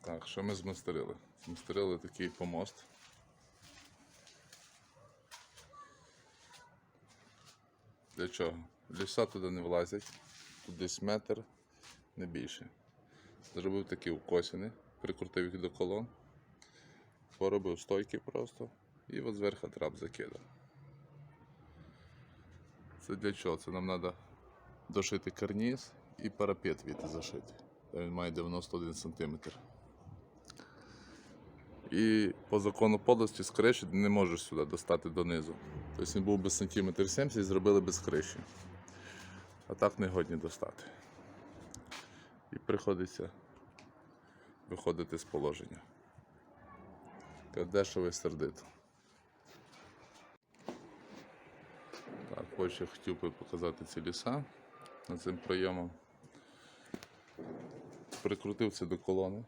Так, що ми змастерили? Змастерили такий помост. Для чого? Ліса туди не влазять, тут десь метр, не більше. Зробив такі укосини, прикрутив їх до колон, поробив стойки просто і от зверху трап закидав. Це для чого? Це нам треба дошити карніз і парапет від зашити. Він має 91 см. І по закону подлості з криші не можеш сюди достати донизу. Тобто він був без сантиметр 70 і зробили без криші. А так не годні достати. І приходиться виходити з положення. Дешево сердито. Так, ось я хотів би показати ці ліса над цим прийомом. Прикрутив це до колони.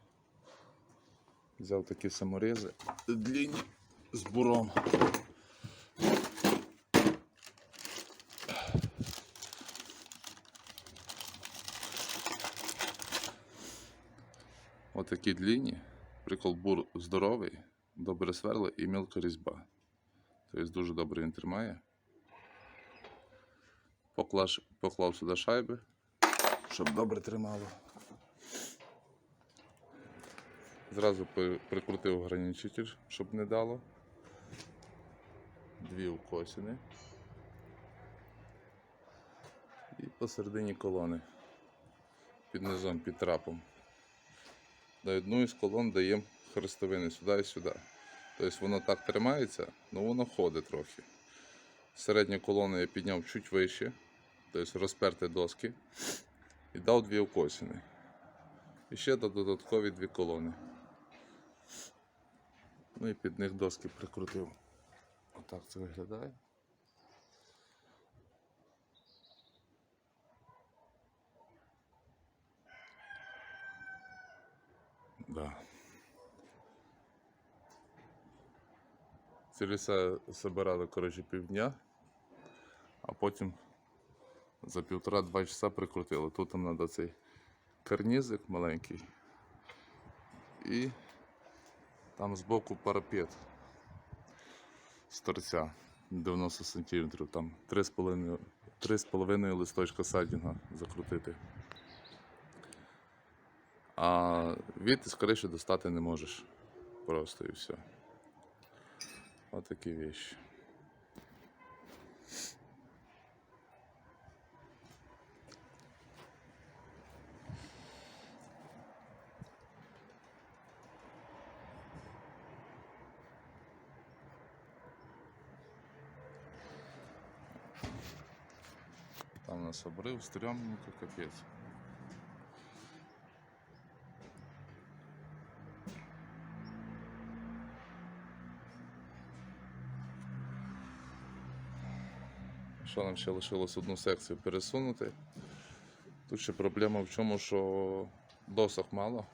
Взяв такі саморізи длінні з буром. Отакі длінні. Прикол бур здоровий, добре сверло і мілка різьба. Тобто дуже добре він тримає. Поклав, поклав сюди шайби, щоб добре тримало. Зразу прикрутив ограничитель, щоб не дало. Дві укосини. І посередині колони. Під низом, під трапом. На одну із колон даємо хрестовини сюди і сюди. Тобто воно так тримається, але воно ходить трохи. Середню колону я підняв чуть вище, тобто розперти доски. І дав дві укосини. І ще додаткові дві колони. Ну і під них доски прикрутив. Отак це виглядає. Да. Ці ліса збирали, коротше, півдня, а потім за півтора-два часа прикрутили. Тут нам треба цей карнізик маленький. І там збоку парапет з торця 90 см, там 3,5 3,5 листочка садінга закрутити. А від криші достати не можеш. Просто і все. Отакі вещи. Нас обрив, стрьомненько, капець. Що нам ще лишилось одну секцію пересунути? Тут ще проблема в чому, що досок мало.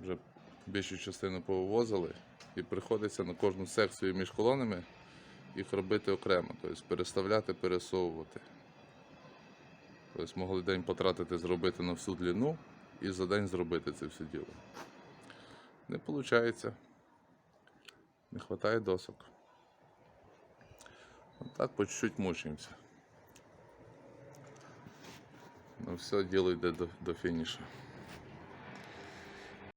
Вже більшу частину повивозили і приходиться на кожну секцію між колонами їх робити окремо, тобто переставляти, пересовувати. Тобто могли день потратити зробити на всю длину і за день зробити це все діло. Не виходить. Не вистачає досок. Отак по чуть-чуть мучимося. Ну все, діло йде до, до фінішу.